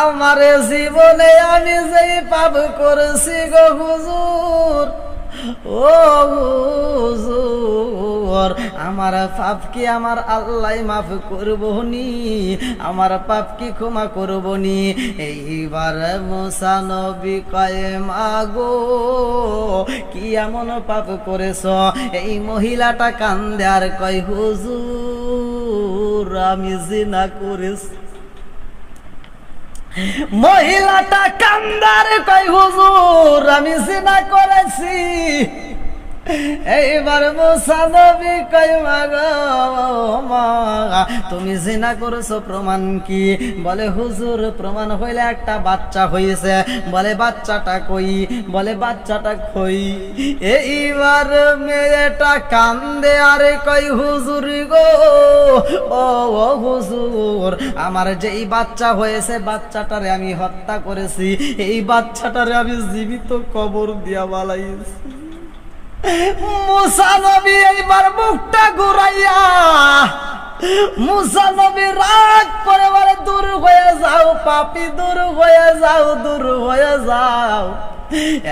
আমার জীবনে আমি যেই পাপ করেছি গো হুজুর, ও হুজুর, আমার পাপ কি আমার আল্লাহ মাফ করব নি আমার পাপ কি ক্ষমা করব নি এইবার মুসা নবী কয়ে, মাগো, কি এমন পাপ করেছ? এই মহিলাটা কান্দে আর কয়, হুজুর, আমি জিনা করেছি। মহিলাটা কান্দার কই হুজুর আমি জিনা করেছি। এইবার মুসা নবী কই মা, তুমি জিনা করেছ, প্রমাণ কি? বলে, হুজুর, প্রমাণ হইলে একটা বাচ্চা হয়েছে বলে, বাচ্চাটা কই? বলে, বাচ্চাটা কই এইবার মেয়েটা কান্দে, আরে কই হুজুর গো, ও ও হুজুর, আমার যেই বাচ্চা হয়েছে, বাচ্চাটারে আমি হত্যা করেছি। এই বাচ্চাটারে আমি জীবিত কবর দিয়া বালাইছি মুসা নবী এইবার মুখটা ঘুরাইয়া, মুসা নবী রাগ করে বলে, দূর হয়ে যাও, পাপি, দূর হয়ে যাও, দূর হয়ে যাও।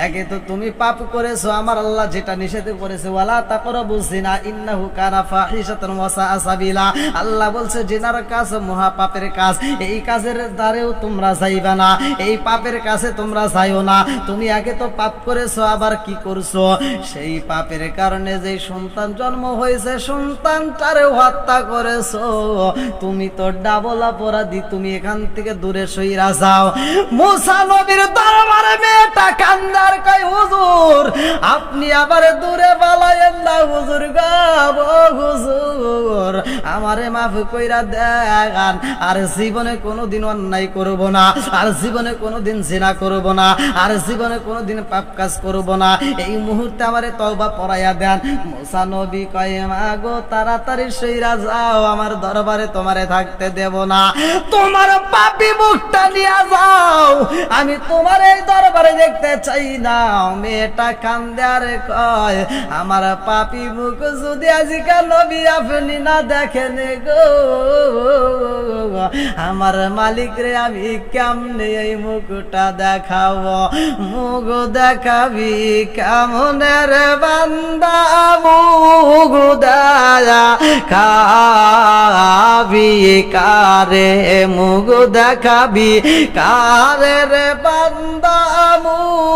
একে তো তুমি পাপ করেছ, আমার আল্লাহ যেটা নিষেধ করেছে, ওয়ালা তাকরাবু জিনা ইন্নাহু কানা ফাহিশাতান ওয়া সাআ সাবিলা। আল্লাহ বলছে, জিনার কাজ মহা পাপের কাজ, এই কাজের দ্বারেও তোমরা যাইবা না, এই পাপের কাছে তোমরা যাইও না, তুমি আগে তো পাপ করেছ, আবার কি করছ? সেই পাপের কারণে যে সন্তান জন্ম হয়েছে, সন্তানটারে হত্যা করেছ। তুমি তো ডাবল অপরাধী, তুমি এখান থেকে দূরে সইরা যাও। মুসা নবীর দরবারে মেয়েটা কান্দার কই হুজুর, আপনি আবার দূরে বালায়েন না, হুজুর গাব হুজুর। আমারে মাফ কইরা দেখান আর জীবনে কোনোদিন অন্যায় করব না, আর জীবনে কোনোদিন জিনা করব না, আর জীবনে কোনোদিন পাপ কাজ করব না। এই মুহূর্তে আমারে তওবা পড়াইয়া দেন। মুসা নবী কয়ে, মাগো, তাড়াতাড়ি সইরা যাও, আমার দরবারে তোমারে থাকতে দেব না। তোমার পাপি মুখটা নিয়ে যাও। আমি তোমার এই দরবারে দেখতে চাই না, মেয়েটা কান্দে আরে কয়, আমার পাপি মুখ যদি আজকাল নবী আপনি না দেখেন গো, আমার মালিক রে আমি কেমনে এই মুখটা দেখাবো? মুখ দেখাবি কেমনের বান্দা, মুখ দয়া খাবি কারে, মুখ দেখাবি কারে রে বান্দা, মুখ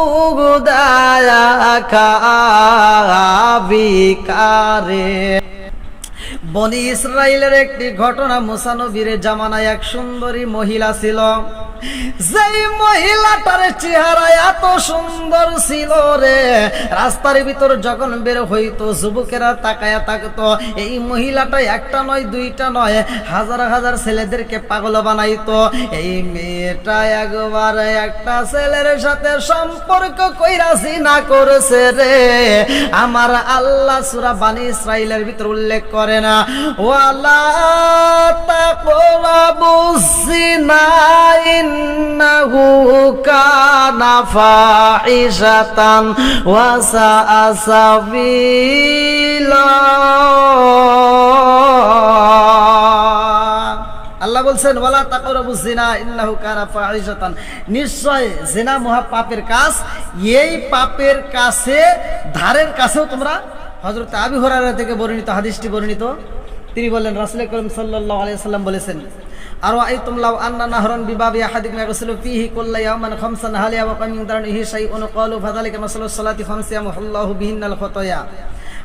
দয়া খাবি কারে। বনি ইসরায়েলের একটি ঘটনা মুসানবীর জামানায় এক সুন্দরী মহিলা ছিল। যেই মহিলাটার চেহারা এত সুন্দর ছিল রে। রাস্তার ভিতর যখন বের হইতো, যুবকেরা তাকায়া থাকতো, এই মহিলাটা একটা নয়, দুইটা নয়, হাজার হাজার ছেলেদেরকে পাগল বানাইতো। এই মেয়েটা একবার একটা ছেলের সাথে সম্পর্ক কইরাছি না করেছে রে। আমার আল্লাহ সুরা বানি ইসরাইলের ভিতর উল্লেখ করে না। ওয়ালা তাকরাবুস জিনা ইন্নাহু কানা ফাহিশাতান ওয়া সাআ সাবিলা আল্লাহ বলছেন, ওয়ালা তাকরাবু জিনা ইন্নাহু কানা ফাহিশাতান। নিশ্চয় জিনা মহা পাপের কাজ, এই পাপের কাছে, ধারের কাছেও তোমরা হযরত আবি হুরায়রা থেকে বর্ণিত, হাদিসটি বর্ণিত। তিনি বললেন রাসূল করিম সাল্লাল্লাহু আলাইহি সাল্লাম বলেছেন আর আই তুমলাউ আন্না নাহরান বিবাবি আহাদিকুম ইয়াগসিলু ফিহি কুল্লা ইয়াওমান খামসান, হাল ইয়াবাকা মিন দারনিহি শাইউন ক্বালু ফাযালিকা মাসালু সালাতি ফামসিয়ামু আল্লাহু বিহিন্নাল খতায়া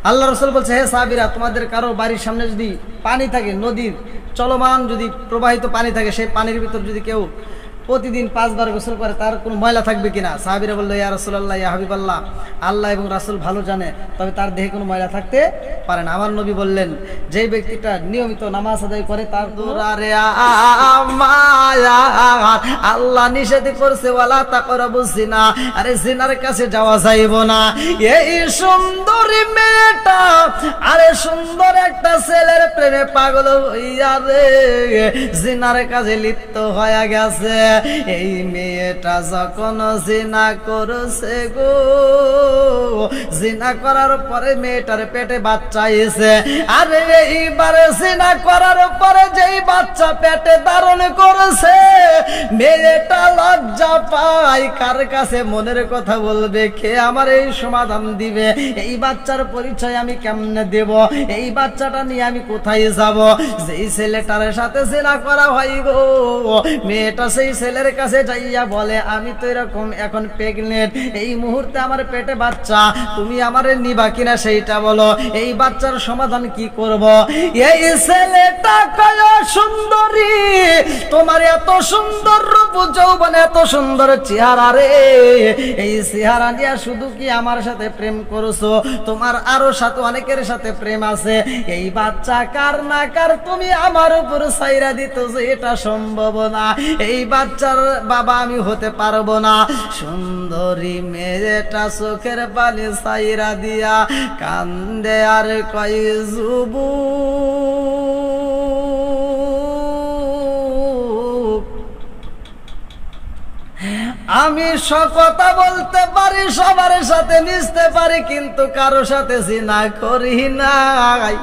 আল্লাহ রসুল বলছে, হে সাহাবীরা, তোমাদের কারও বাড়ির সামনে যদি পানি থাকে, নদীর চলমান যদি প্রবাহিত পানি থাকে, সেই পানির ভিতর যদি কেউ প্রতিদিন পাঁচবার গোসল করে, তার কোনো ময়লা থাকবে কিনা? সাহাবিরা বলল, ইয়া রসুল্লাহ ইয়া হাবিবাল্লাহ, আল্লাহ এবং রাসুল ভালো জানে, তবে তার দেহে কোনো ময়লা থাকতে পারে না। আমার নবী বললেন যে ব্যক্তিটা নিয়মিত নামাজ আদায় করে, তার দোরারে আল্লাহ নিষেধ করছে, ওয়ালা তাকরাবু জিনা আরে জিনার কাছে যাওয়া যাইব না। এই সুন্দরী মেয়েটা, আরে সুন্দর একটা ছেলের প্রেমে পাগল হইয়া রে জিনার কাছে লিপ্ত হয়ে গেছে। এই মেয়েটা যখন জিনা করছে গো, জিনা করার পরে মেয়েটার পেটে বাচ্চা এসে, আরে এইবারে জিনা করার পরে যেই বাচ্চা পেটে ধারণ করেছে, মেয়েটা লজ্জা পায়, কার কাছে মনের কথা বলবে, কে আমার এই সমাধান দিবে, এই বাচ্চার পরিচয় আমি কেমনে দেব, এই বাচ্চাটা নিয়ে আমি কোথায় যাব? যেই ছেলেটার সাথে জেনা করা হয় গো, মেয়েটা সেই ছেলের কাছে যাইয়া বলে, আমি তো এরকম এখন প্রেগনেন্ট এই মুহূর্তে আমার পেটে বাচ্চা। তুমি আমারে নিবা কিনা সেইটা বলো। এই বাচ্চার সমাধান কি করব? এই ছেলেটা কয় সুন্দরী। তোমার এত সুন্দর রূপ, যৌবন এত সুন্দর চেহারা রে। এই চেহারা নিয়ে শুধু কি আমার সাথে প্রেম করছ? তোমার আরও সাথে অনেকের সাথে প্রেম আছে। এই বাচ্চা কার না কার তুমি আমার উপর সাইরা দিত এটা সম্ভব না। এই বাচ্চার বাবা, আমি হতে পারব না। সুন্দরী মেয়েটা চোখের পানি সাইরা দিয়া কান্দে আর কয়, যুবু, আমি কথা বলতে পারি, সবার সাথে মিশতে পারি, কিন্তু কারও সাথে জিনা করি নাই।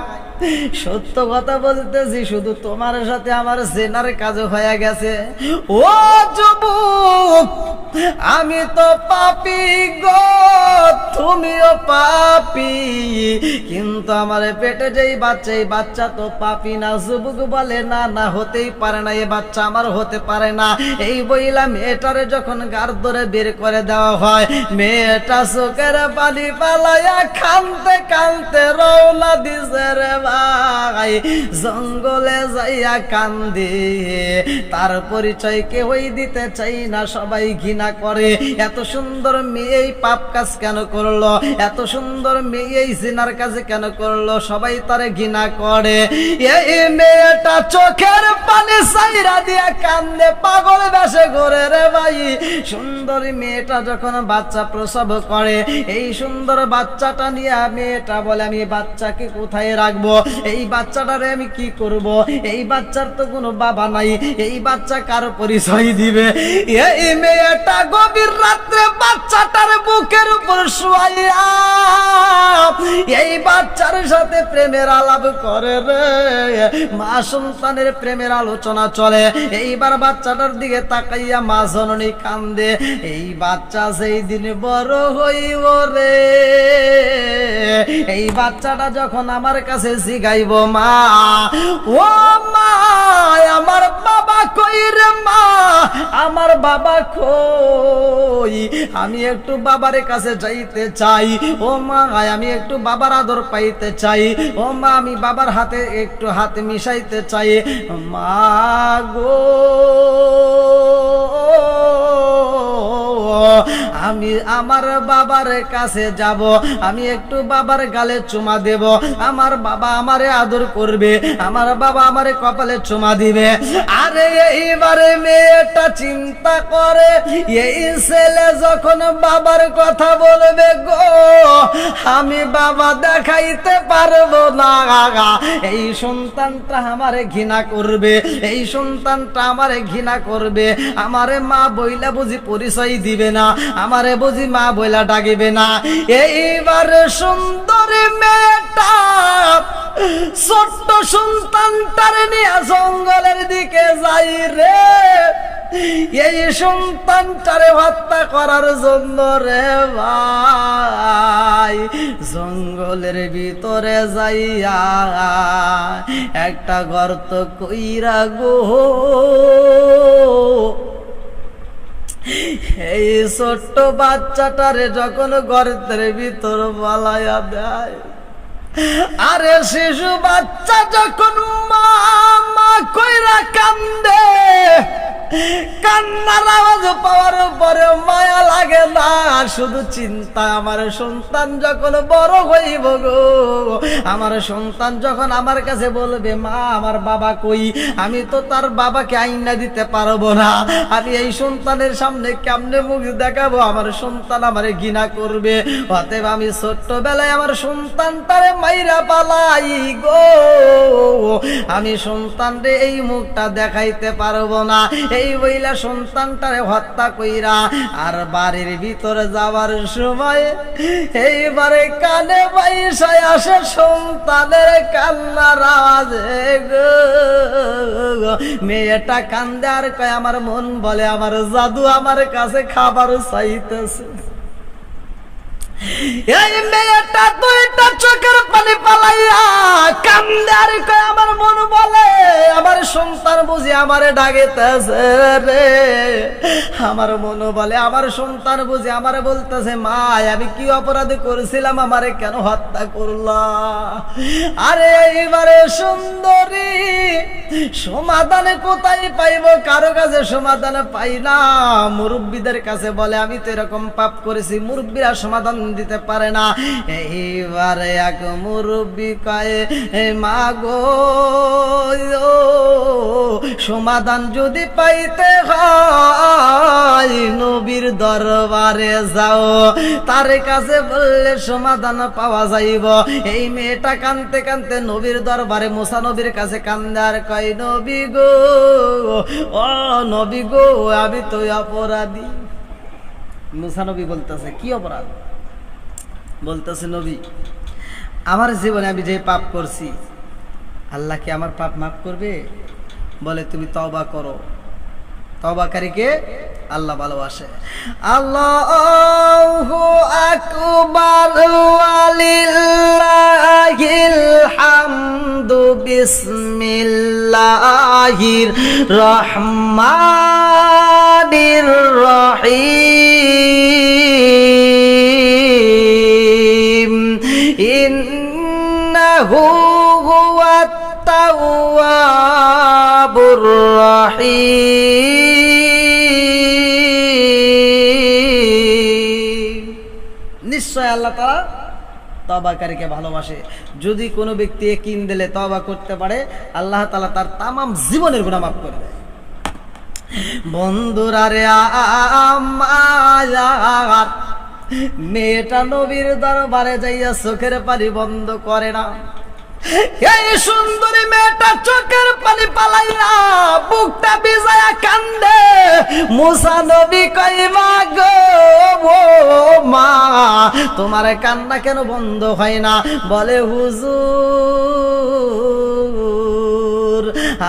সত্য কথা বলতেছি, শুধু তোমার সাথে আমার জেনার কাজ হয়ে গেছে। ও যুবক, আমি তো পাপি গো, তুমিও পাপি। কিন্তু আমার পেটে যেই বাচ্চা, এই বাচ্চা তো পাপি না, যুবক বলে, না না, হতেই পারে না এই বাচ্চা আমার হতে পারে না। এই বইলা মেয়েটারে যখন গার ধরে বের করে দেওয়া হয়, মেয়েটা চোখের পানি পালাইয়া কানতে কানতে রওনা দিছে রে ভাই জঙ্গলে যাইয়া কান্দে, তার পরিচয় কেউই দিতে চাই না, সবাই ঘৃণা করে। এত সুন্দর মেয়ে এই পাপ কাজ কেন করল? এত সুন্দর মেয়ে এই জিনার কাজে কেন করল? সবাই তারে ঘৃণা করে। এই মেয়েটা চোখের পানি সাইরা দিয়া কান্দে, পাগল বেশে ঘুরে রে ভাই। সুন্দর মেয়েটা যখন বাচ্চা প্রসব করে, এই সুন্দর বাচ্চাটা নিয়ে মেয়েটা বলে, আমি বাচ্চাকে কোথায় রাখব? এই বাচ্চাটারে আমি কি করব? এই বাচ্চার তো কোনো বাবা নাই। এই বাচ্চা কার পরিচয় দিবে? এই মেয়েটা গভীর রাত্রে বাচ্চাটার বুকের উপর শুয়াইয়া, এই বাচ্চার সাথে প্রেমের আলাপ করে রে। মা সন্তানের প্রেমের আলোচনা চলে। এইবার বাচ্চাটার দিকে তাকাইয়া মা জননী কান্দে। এই বাচ্চা সেই দিন বড় হইব রে। এই বাচ্চাটা যখন আমার কাছে শিখাইব মা। ও মা, আমার বাবা কই রে মা? আমার বাবা কই? আমি একটু বাবার কাছে যাইতে চাই। ও মা, আমি একটু বাবার আদর পাইতে চাই। ও মা, আমি বাবার হাতে একটু হাতে মিশাইতে চাই। মা গো। আমি আমার বাবার কাছে যাব, আমি একটু বাবার গালে চুমা দেব, আমার বাবা আমারে আদর করবে, আমার বাবা আমারে কপালে চুমা দিবে। আরে এইবারে মেয়েটা চিন্তা করে, এই ছেলে যখন বাবার কথা বলবে গো, আমি বাবা দেখাইতে পারব না। এই সন্তানটা আমারে ঘৃণা করবে, এই সন্তানটা আমারে ঘৃণা করবে, আমারে মা বইলা বুঝি পরিচয় দিবে না, আমারে বুঝি মা বইলা ডাকিবে না। এইবার সুন্দরী মেয়েটা ছোট্ট সন্তানটার নিয়ে জঙ্গলের দিকে যাই রে। এই সন্তানটারে হত্যা করার জন্য রে ভাই, জঙ্গলের ভিতরে যাইয়া একটা গর্ত কইরা গো। এই ছোট্ট বাচ্চাটারে যখন গর্তের ভিতর বলাইয়া দেয়, আরে শিশু বাচ্চা যখন মা মা কইরা কান্দে কান্নার আওয়াজ পাওয়ার পরে মায়া লাগে না। শুধু চিন্তা, আমার সন্তান যখন বড় হইব গো, আমার সন্তান যখন আমার কাছে বলবে, মা, আমার বাবা কই? আমি তো তার বাবাকে আইনা দিতে পারব না। আমি এই সন্তানের সামনে কেমনে মুখ দেখাবো? আমার সন্তান আমারে ঘৃণা করবে। অতএব আমি ছোট্টবেলায় আমার সন্তানটারে মাইরা পালাই গো। আমি সন্তানরে এই মুখটা দেখাইতে পারব না। এই বইলা সন্তানটারে হত্যা কইরা আর বাড়ির ভিতরে যাওয়ার সময় এইবারে কানে পয়সায় আসে সন্তানের কান্নার আওয়াজ মেয়েটা কান্দে আর কয়, আমার মন বলে, আমার জাদু আমার কাছে খাবার চাইতেছে। এই মেয়েটা দুইটা চোখের পানি পালাইয়া কান্দে আর কয়, আমার মন বলে, আমার সন্তান বুঝি আমারে ডাকিতেছে রে। আমার মন বলে, আমার সন্তান বুঝি আমারে বলতেছে, মা, আমি কি অপরাধ করেছিলাম? আমারে কেন হত্যা করলা? আরে এইবারে সুন্দরী, সমাধানে কোথায় পাইব? কারও কাছে সমাধান পাই না। মুরব্বীদের কাছে বলে, আমি তো এরকম পাপ করেছি। মুরব্বীরা সমাধান দিতে পারে না। এইবারে এক মুরব্বী কয়ে, "এ মা গো সমাধান যদি পাইতে হয়, নবীর দরবারে যাও। তার কাছে বললে সমাধান পাওয়া যাইব। এই মেয়েটা কানতে কানতে নবীর দরবারে মোসা নবীর কাছে কান্দার কয়, নবী গো, ও নবী গো, আমি তো অপরাধী। মুসা নবী বলতেছে, কি অপরাধ? বলতেছে নবী, আমার জীবনে আমি যে পাপ করছি, আল্লাহ কি আমার পাপ মাফ করবে? বলে, তুমি তবা করো। তবাকারীকে আল্লাহ ভালোবাসে। আল্লাহু আকবার, ওয়ালিল্লাহিল হামদু বিসমিল্লাহির রহমানির রহিম। রহিম। নিশ্চয় আল্লাহ তারা তবাকারীকে ভালোবাসে। যদি কোনো ব্যক্তি কিন দিলে তবা করতে পারে, আল্লাহ তালা তার তামাম জীবনের গুণা মাফ করে দেয়। বন্ধুরা রে আমার মেয়েটা নবীর দরবারে যাইয়া চোখের পানি বন্ধ করে না। এই সুন্দরী মেয়েটা চোখের পানি পালাইয়া বুকটা বিজায়া কান্দে। মুসা নবী কই মা গো মা, তোমার কান্না কেন বন্ধ হয় না? বলে, হুজুর,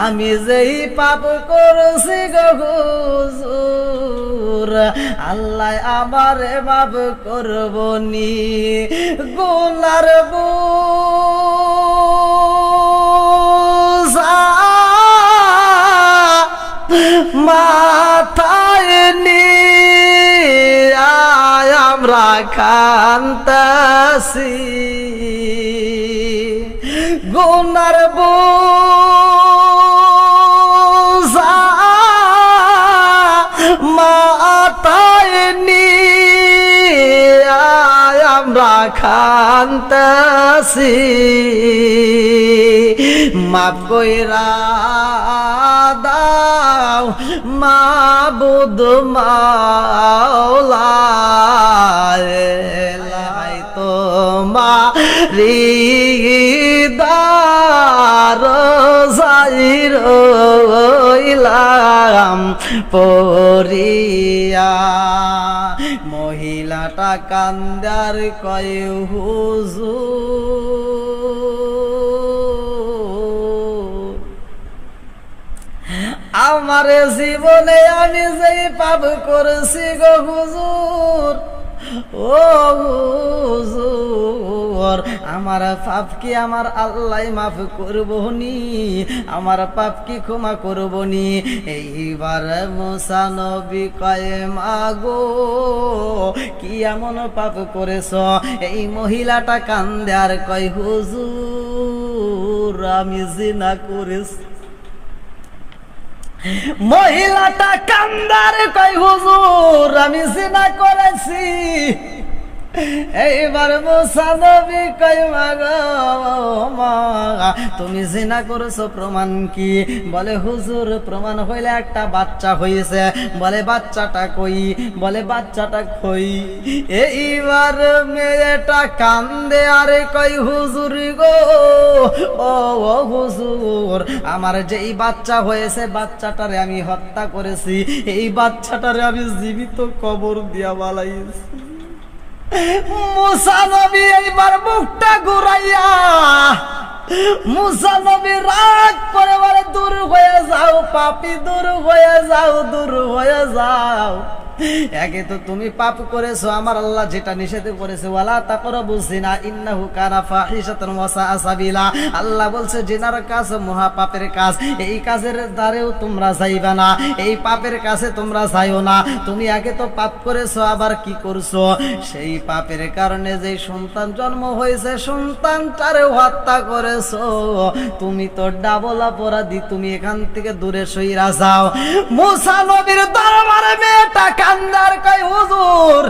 আমি যেই পাপ করছি গো হুজুর আল্লাহ আমারে মাফ করবনি। গুনার বুঝা মাথায় নিয়ে আমরা খান্তাসি গুনার বোঝা নিয়ে আমরা খান্তাসি মাপ কইরা দাও মাবুদ মাওলা লাই তো মারি দার যাইলাম পরিয়া। মহিলাটা কান্দার কয়, হুজুর, আমার জীবনে আমি যেই পাপ করেছি গো হুজুর, ও হুজুর আমার পাপ কি আমার আল্লাহ মাফ করবনি? আমার পাপ কি ক্ষমা করবনি? এইবার মুসা নবী কয়, মাগো, কি এমন পাপ করেছ? এই মহিলাটা কান্দে আর কয়, হুজুর, আমি জিনা করেছি। মহিলাটা কান্দার কয়, হুজুর, আমি জিনা করেছি। এইবার মুসা নবী কই মাগো, মা, তুমি জিনা করেছ, প্রমাণ কি? বলে, হুজুর, প্রমাণ হইলে একটা বাচ্চা হয়েছে বলে, বাচ্চাটা কই? বলে, বাচ্চাটা কই এইবার মেয়েটা কান্দে, আরে কই হুজুর গো, ও ও, হুজুর, আমার যে এই বাচ্চা হয়েছে, বাচ্চাটারে আমি হত্যা করেছি। এই বাচ্চাটারে আমি জীবিত কবর দিয়া বালাইছি মুসা নবী এইবার মুখটা ঘুরাইয়া, মুসা নবী রাগ করে বলে, দূর হয়ে যাও, পাপি, দূর হয়ে যাও, দূর হয়ে যাও। একে তো তুমি পাপ করেছ, আমার আল্লাহ যেটা নিষেধ করেছে, ওয়ালা তাকরাবু জিনা, ইন্নাহু কানা ফাহিশাতান ওয়া সাআ সাবিলা। আল্লাহ বলছে, জিনার কাজ মহা পাপের কাজ, এই কাজের দ্বারেও তোমরা যাইবা না, এই পাপের কাছে তোমরা যাইও না, তুমি আগে তো পাপ করেছ, আবার কি করছ? সেই পাপের কারণে যে সন্তান জন্ম হয়েছে সন্তানটারে হত্যা করেছ। তুমি তো ডাবল অপরাধী, তুমি এখান থেকে দূরে সইরা যাও। মুসা নবীর দরবারে মেয়েটা কান্দার কই হুজুর,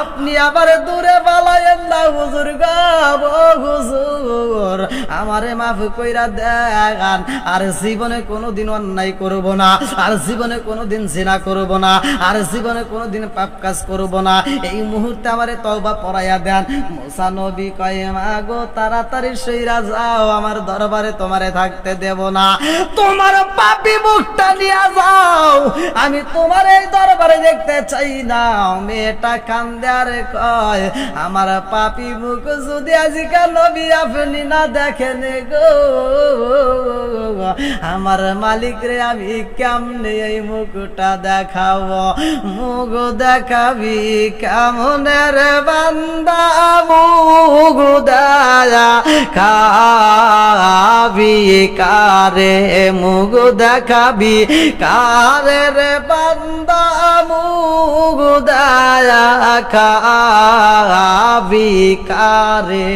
আপনি আবার দূরে বালায়েন না, হুজুর গাব হুজুর। আমারে মাফ কইরা দেখান, আর জীবনে কোনোদিন অন্যায় করব না, আর জীবনে কোনোদিন জিনা করব না, আর জীবনে কোনোদিন পাপ কাজ করব না। এই মুহূর্তে আমারে তওবা পড়াইয়া দেন। মুসা নবী কয়, মাগো, তাড়াতাড়ি সইরা যাও, আমার দরবারে তোমারে থাকতে দেব না। তোমার পাপি মুখটা নিয়ে যাও। আমি তোমার এই দরবারে দেখতে চাই না মেয়েটা কান্দে কয়, আমার পাপি মুখ যদি আজিকাল নবী আপনি না দেখেন গো, আমার মালিক রে আমি কেমনে এই মুখটা দেখাবো? মুখ দেখাবি কেমনের বান্দা, মুখ দয়া খাবি কারে, মুখ দেখাবি কারে রে বান্দা, মুখ দয়া কারে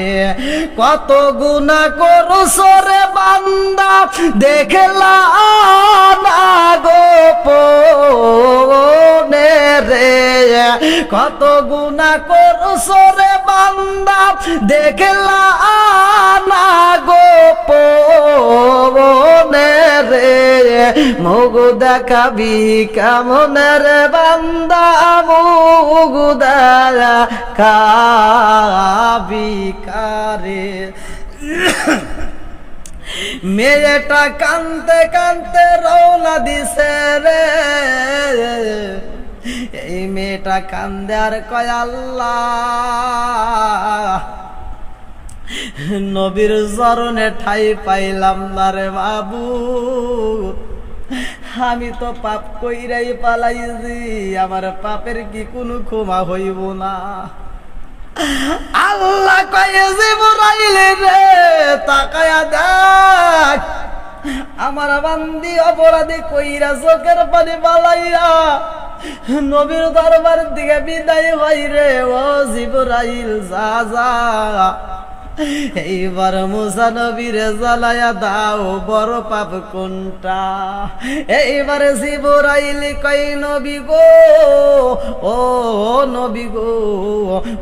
কত গুণা করছ রে বান্দা দেখলা না গোপনে রে। কত গুণা করছ রে বান্দা দেখলা না গোপনে রে। মুগ দেখাবি কেমন রে বান্দা? মুগ দেখা খাবি কারে মেয়েটা কানতে কানতে রওনা দিছে রে। এই মেয়েটা কান্দে আর কয় আল্লাহ। নবীর চরণে ঠাই পাইলাম না রে বাবু। আমি তো পাপ কইরাই পালাইছি, আমার পাপের কি কোনো ক্ষমা হইব না? আল্লাহ কয়ে জিবরাইলে রে, তাকায়া দেখ, আমার বান্দি অপরাধী কইরা চোখের পানি পালাইয়া নবীর দরবার দিকে বিদায় হই রে, ও জিবরাইল, যা যা। এইবার মুসা নবীর জ্বালায়া দাও, বড় পাপ কোনটা? এইবারে জিবরাইল কই নবী গো, ও নবী গো,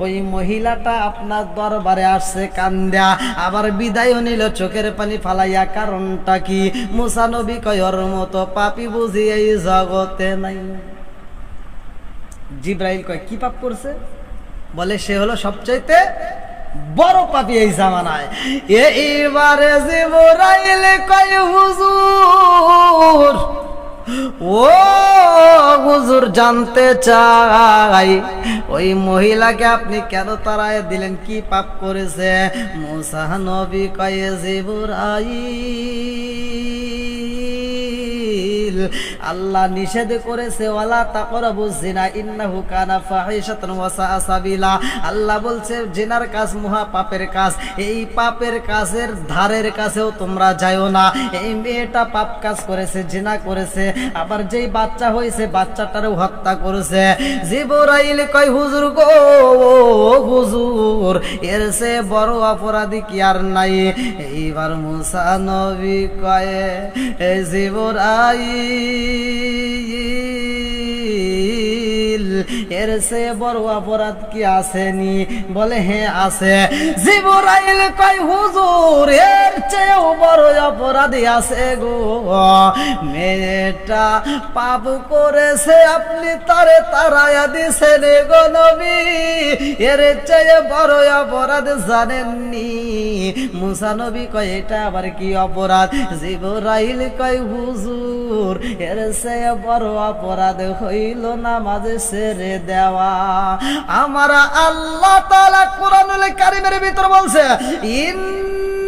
ওই মহিলাটা আপনার দরবারে আসছে কান্দা আবার বিদায় নিল, চোখের পানি ফালাইয়া কারণটা কি? মুসা নবী কয়র মতো পাপি বুঝি এই জগতে নাই। জিব্রাইল কয়, কি পাপ করছে? বলে, সে হলো সবচাইতে বড় পাপি এই জামানায়। এইবারে জিবরাইল কয়, হুজুর, ও হুজুর জানতে চাই, ওই মহিলাকে আপনি কেন তারায় দিলেন? কি পাপ করেছে? মুসা নবী কয়ে, জিবরাইল আল্লাহ নিষেধ করেছে, ওয়ালা তাকরাবু জিনা ইন্নাহু কানা ফাহিশাতান ওয়া সাবিলা। আল্লাহ বলছে, জিনার কাজ মহা পাপের কাজ। এই পাপের কাজের ধারের কাছেও তোমরা যাইও না। এই মেয়েটা পাপ কাজ করেছে, জিনা করেছে, আবার যেই বাচ্চা হয়েছে, বাচ্চাটারও হত্যা করেছে। জিবরাইল কয়, হুজুর গো হুজুর, এর সে বড় অপরাধী কি আর নাই? এইবার মুসা নবী কয়ে জিবরাইল এর সে বড় অপরাধ কি আসেনি? বলে হ্যাঁ আছে। জিবরাইল কয় হুজুর এর চেয়েও বড় অপরাধী আছে গো। মেয়েটা পাপ করেছে, আপনি তারে তারায়া দিছেন গো নবী। এর চেয়ে বড় অপরাধ জানেননি। মুসা নবী কয়, এটা আবার কি অপরাধ? জিবরাইল কয়, হুজুর, এর চেয়ে বড় অপরাধ হইল নামাজে সেরে দেওয়া। আমার আল্লাহ তাআলা কোরআনুল কারীমের ভিতর বলছে, ইন্না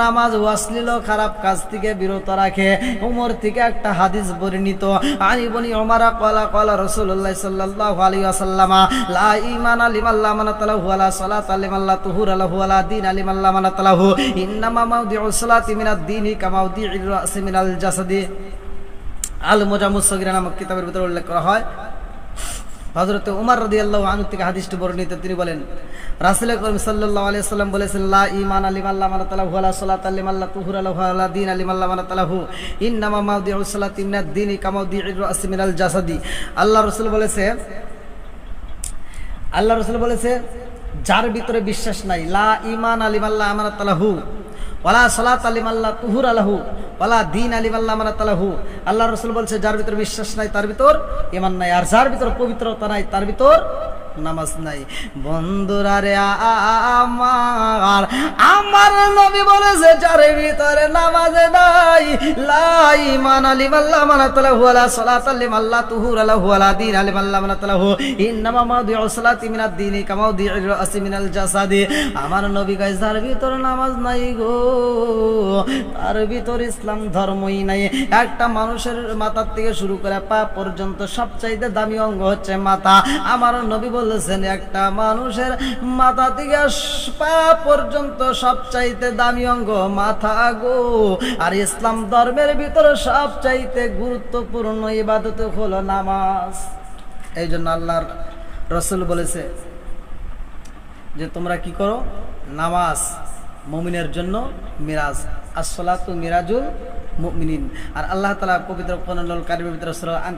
নামাজ ওয়াসলিল খারাপ কাজ থেকে বিরত রাখে। উমর থেকে একটা হাদিস বর্ণিত, আনি বনি ওমারা কলা কলা রাসূলুল্লাহ সাল্লাল্লাহু আলাইহি ওয়াসাল্লামা, লা ঈমান লিমাল্লা মানাতালাহু ওয়ালা সালাত লিমাল্লা তুহুর আলাহু ওয়ালা দীন লিমাল্লা মানাতালাহু ইন্নামা মাউদিউস সালাতি দীনি কামাউদিউর রাসি মিনাল জাসাদি। আল মোজামুস সগিরা নামক কিতাবের ভিতরে উল্লেখ করা হয়। হজরত উমর রদি আল্লাহ আনু থেকে হাদিসটি বর্ণিত, তিনি বলেন রাসুল করিম সাল্লাহ আলিয়া সাল্লাম বলেছেন, লা ইমান আলিম আল্লাহ মানা তালাহু আলা সালাত আলিম আল্লাহ তুহুর আল্লাহ আল্লাহ দিন আলিম আল্লাহ মানা তালাহু ইন্নামা মাউদি সালাত ইমনাদ দিন কামাউদি আসমিনাল জাসাদি। আল্লাহ রসুল বলেছে, আল্লাহ রসুল বলেছে, যার ভিতরে বিশ্বাস নাই, লা ইমান আলিম আল্লাহ আমানা তালাহু ওয়ালা সালাত আলিম আল্লাহ তুহুর আলাহু, ওয়ালা দিন আলিম আল্লাহ আমানা তালাহু আল্লাহ রসুল বলছে, যার ভিতর বিশ্বাস নাই, তার ভিতর ইমান নাই। আর যার ভিতর পবিত্রতা নাই, তার ভিতর নামাজ নাই। বন্ধুরা রে আমার আমার নবী বলেছে যার ভিতরে নামাজ নাই লাই মান আলিম আল্লাহ মানা তালাহু আলা সালাত আলিম আল্লাহ তুহুর আলা দিন আলিম আল্লাহ মানা তালাহু ইন্নামা মাউদিউ সালাতি মিনাদ দিনি কামাউদিউ রাসি মিনাল জাসাদি। আমার নবী গাইস যার ভিতর নামাজ নাই গো, তার ভিতর ইসলাম ধর্মই নাই। একটা মানুষের মাথার থেকে শুরু করে পা পর্যন্ত সবচাইতে দামি অঙ্গ হচ্ছে মাথা। আমার নবী বলেছেন, একটা মানুষের মাথা থেকে পা পর্যন্ত সবচাইতে দামি অঙ্গ মাথা গো। আর ইসলাম ধর্মের ভিতরে সবচাইতে গুরুত্বপূর্ণ ইবাদত হলো নামাজ। এই জন্য আল্লাহর রসুল বলেছে যে, তোমরা কি করো? নামাজ মমিনের জন্য মিরাজ। আসলাতু মিরাজুল মুমিনিন। আর আল্লাহ তালা পবিত্র কোরআনুল কারিমের ভিতরে